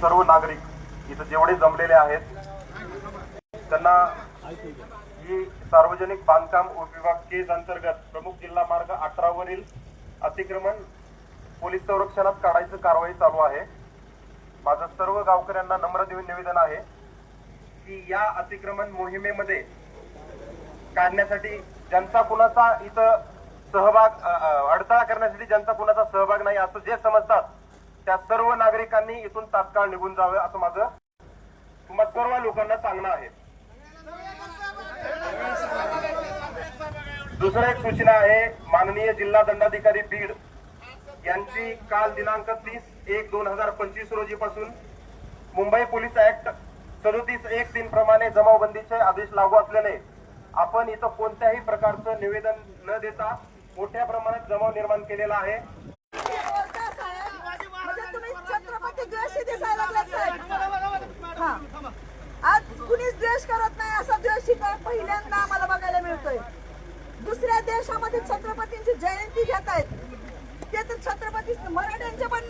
सर्व नागरिक इथं जेवढे जमलेले आहेत त्यांना ही सार्वजनिक बांधकाम उपविभाग केज अंतर्गत प्रमुख जिल्हा मार्ग अठरा वरील अतिक्रमण पोलीस संरक्षणात काढायचं कारवाई चालू आहे. माझं सर्व गावकऱ्यांना नम्र देऊन निवेदन आहे की या अतिक्रमण मोहिमेमध्ये काढण्यासाठी जनता कुणाचा इथं सहभाग अडथळा करण्यासाठी जनता कुणाचा सहभाग नाही असं जे समजतात त्या सर्व नागरिकांनी इथून तात्काळ निघून जावं असं माझं तुम्हा सर्व लोकांना सांगणं आहे. दुसरं एक सूचना आहे माननीय जिल्हा दंडाधिकारी बीड यांची काल दिनांक तीस एक दोन हजार पंचवीस रोजी पासून मुंबई पोलीस ऍक्ट सदोतीस एक तीन प्रमाणे जमावबंदीचे आदेश लागू असल्याने आपण इथं कोणत्याही प्रकारचं निवेदन न देता मोठ्या प्रमाणात जमाव निर्माण केलेला आहे म्हणजे तुम्ही छत्रपती द्वेषी दिसायला लागलात साहेब हा. आज कुणीच द्वेष करत नाही असा द्वेष इथं पहिल्यांदा आम्हाला बघायला मिळतोय. दुसऱ्या देशामध्ये छत्रपतींची जयंती घेत आहेत. ते तर छत्रपती मराठ्यांचे पण.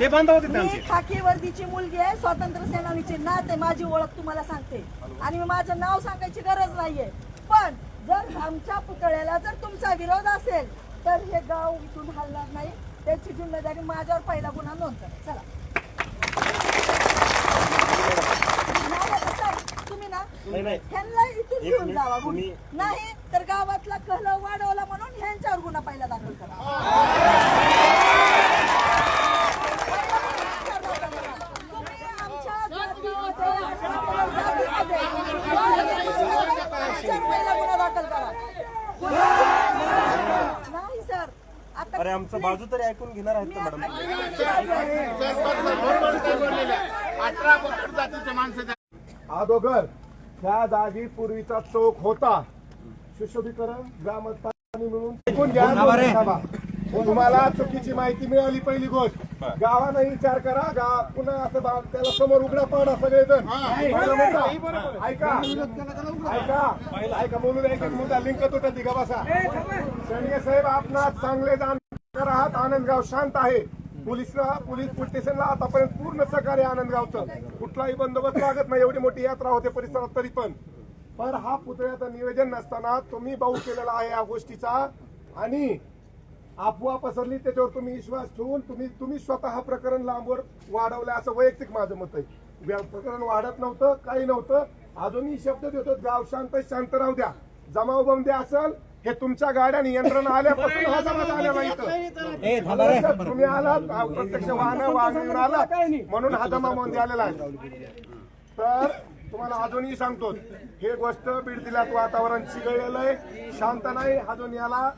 ते मी खाकी वर्दीची मुलगी आहे स्वातंत्र्य सेनानीची नात आहे माझी ओळख तुम्हाला सांगते. आणि मी माझं नाव सांगायची गरज नाहीये. पण जर आमच्या पुतळ्याला जर तुमचा विरोध असेल तर हे गाव इथून हलणार नाही. त्याची जिम्मेदारी माझ्यावर पहिला गुन्हा नोंद चला नाही आता साहेब, तुम्ही ना ह्यांना इथून घेऊन जावा गुन्हे. नाही तर गावातला कल वाढवला म्हणून ह्यांच्यावर गुन्हा पहिला दाखल करा तुम्ही आमच्या जातीमध्ये, जातीमध्ये ह्यांच्यावर पहिला गुन्हा दाखल करा नाही सर आता अरे आमचं बाजू तरी ऐकून घेणार आहेत मॅडम अठरा पकड जातीच्या माणसाच्या अगोदर त्या जागी पूर्वीचा चौक होता. सुशोभीकरण ग्रामस्थांनी मिळून ऐकून घ्या. तुम्हाला चुकीची माहिती मिळाली पहिली गोष्ट. गावानं विचार करा गाव पुन्हा असं त्याला समोर उघडा पाडा सगळेजण. पहिला मुद्दा. ऐका. ऐका. ऐका बोलू द्या एक एक मुद्दा लिंक तुटत का बसा. शेंडगे साहेब आपणास चांगले जाणकार आहात. आनंदगाव शांत आहे. पोलिसला पोलीस पोलीस स्टेशनला आतापर्यंत पूर्ण सहकार्य आनंद आनंदगावचं. कुठलाही बंदोबस्त लागत नाही एवढी मोठी यात्रा होते परिसरात तरी पण. पण हा पुतळ्याचं नियोजन नसताना तुम्ही भाऊ केलेला आहे या गोष्टीचा. आणि अफवा पसरली त्याच्यावर तुम्ही विश्वास ठेवून तुम्ही तुम्ही स्वतः प्रकरण लांबवर वाढवलं असं वैयक्तिक माझं मत आहे. प्रकरण वाढत नव्हतं काही नव्हतं. अजूनही शब्द देतो गाव शांत आहे, शांत राहू द्या. जमाव बंदी असेल हे तुमच्या गाड्या नियंत्रण आल्यापासून हा इथं. तुम्ही आलात प्रत्यक्ष वाहन वाहन आलात म्हणून हा जमा आलेला आहे. तर तुम्हाला अजूनही सांगतो हे गोष्ट बीड जिल्ह्यात वातावरण चिघळलेलं आहे शांत नाही अजून याला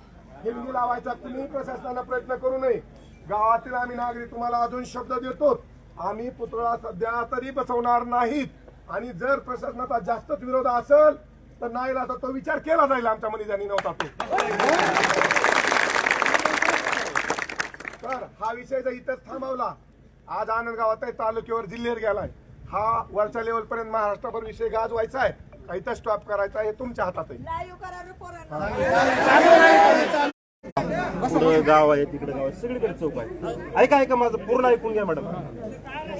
हिंदी लावायचा तुम्ही प्रशासनाला प्रयत्न करू नये. गावातील आम्ही नागरिक तुम्हाला अजून शब्द देतो आम्ही पुतळा सध्या तरी बसवणार नाहीत. आणि जर प्रशासनाचा जास्तच विरोध असेल तर नाही राहता तो विचार केला जाईल आमच्या मनी नव्हता तो. तर हा विषय जर इथंच थांबवला आज आनंदगावात आहे तालुक्यावर जिल्ह्यावर गेलाय. हा वरच्या लेवल पर्यंत महाराष्ट्राभर विषय गाजवायचा आहे. का इथं स्टॉप करायचा आहे हे तुमच्या हातात आहे. पुढे गाव आहे तिकडे गाव आहे. सगळीकडे चौक आहे. ऐका ऐका माझं पूर्ण ऐकून घ्या मॅडम.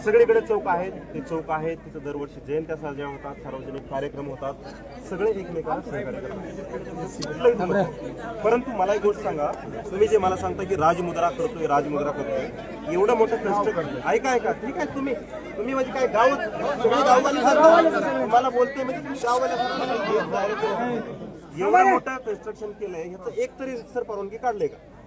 सगळीकडे चौक आहेत ते चौक आहेत तिथं दरवर्षी जयंत्या साजऱ्या होतात सार्वजनिक कार्यक्रम होतात. सगळे एकमेकांना सहकार्य करतात. परंतु मला एक गोष्ट सांगा. तुम्ही जे मला सांगता की राजमुद्रा करतोय राजमुद्रा करतोय एवढं मोठं कष्ट ऐका ऐका. ठीक आहे तुम्ही. तुम्ही म्हणजे काय गाव गाववाली सारखं तुम्हाला बोलते म्हणजे तुम्ही गाववाल्या एवढं मोठं कन्स्ट्रक्शन केलंय. ह्याचं एक तरी सर परवानगी काढले का?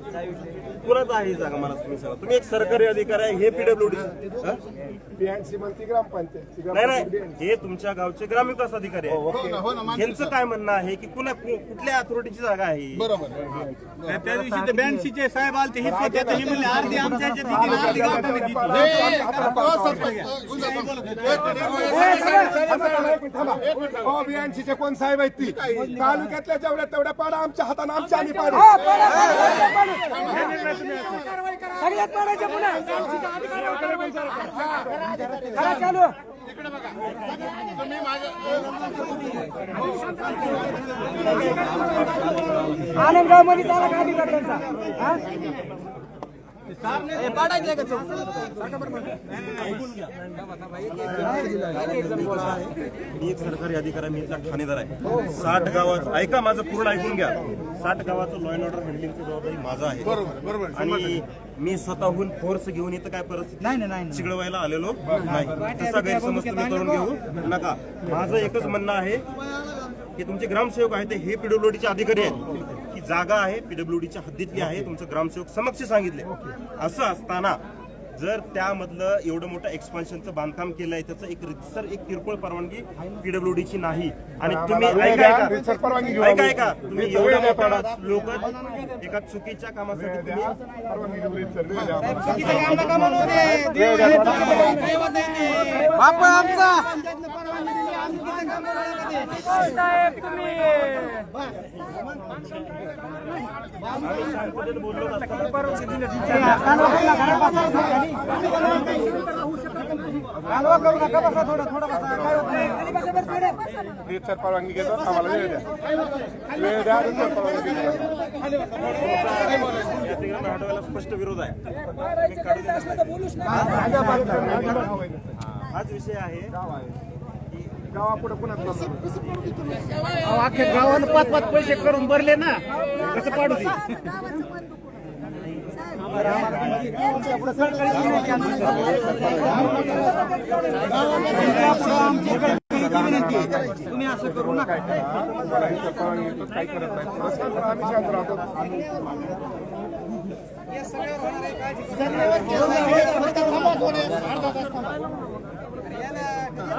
कुणाचं आहे ही जागा मला तुम्ही सांगा तुम्ही एक सरकारी अधिकारी आहे हे पीडब्ल्यूडी श्रीमंती ग्रामपंचायत नाही नाही हे तुमच्या गावचे ग्रामविकास अधिकारी आहे हो हो यांचं काय म्हणणं आहे की कुणा कु- कुठल्या अथॉरिटीची जागा आहे बरोबर त्या दिवशी ते ब्याऐंशीचे साहेब आलते हे म्हणले अर्धी आमच्या अर्धी. हे, हे, हो. हो बियांशीचे कोण साहेब आहेत ती तालुक्यातल्या जेवढ्या तेवढ्या पाडा आमच्या हाताने आमच्या आम्ही पाडू आनंदगावमध्ये चाला खाली हा? मी एक सरकारी अधिकारी मी इथला ठाणेदार आहे. साठ गावात ऐका माझं पूर्ण ऐकून घ्या. साठ गावाचं लॉ अँड ऑर्डर हँडलिंगची जबाबदारी माझा आहे. बरोबर बरोबर. आणि मी स्वतःहून फोर्स घेऊन इथं काय परिस्थिती नाही नाही नाही चिघळवायला आलेलो नाही. तसा गैरसमज तुम्ही करून घेऊ नका. माझं एकच म्हणणं आहे की तुमचे ग्रामसेवक आहेत ते हे पीडब्ल्यूडीचे अधिकारी आहेत. की जागा आहे पीडब्ल्यूडीच्या हद्दीतली आहे तुमचं ग्रामसेवक समक्ष सांगितले. असं असताना जर त्यामधलं एवढं मोठं एक्सपान्शनचं बांधकाम केलंय त्याचं एक रितसर एक किरकोळ परवानगी पीडब्ल्यूडीची नाही. आणि तुम्ही ऐका ऐका. तुम्ही एवढ्या लोक एका चुकीच्या कामासाठी तुम्ही परवानगी तुम्ही परवानगी घेतो आम्हाला वेळ द्या वेळ द्या परवानगी हटवायला स्पष्ट विरोध आहे तुम्ही हाच विषय आहे गावापुढे पुन्हा अख्ख्या गावानं पाच पाच पैसे करून भरले ना कसं पाडू दे. तुम्ही असं करू नका. काही करत नाही रस्त्यावर आम्ही शांत राहतो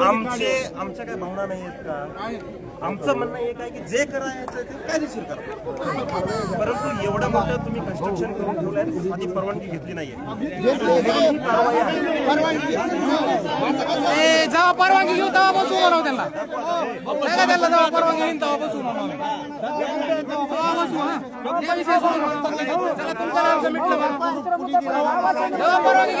आमचे आमच्या काय भावना नाही आहेत का? आमचं म्हणणं एक आहे की जे करायचं ते कायदेशीर करा. परंतु एवढं मोठं तुम्ही कन्स्ट्रक्शन करून ठेवलंय आधी परवानगी घेतली नाहीये. जेव्हा परवानगी घेऊ तेव्हा बसू म्हणावं हो त्यांना. त्यांना जेव्हा परवानगी घेईन तेव्हा बसू म्हणावं विषय सोडून. तुमचं नाव मिटलं बा. परवानगी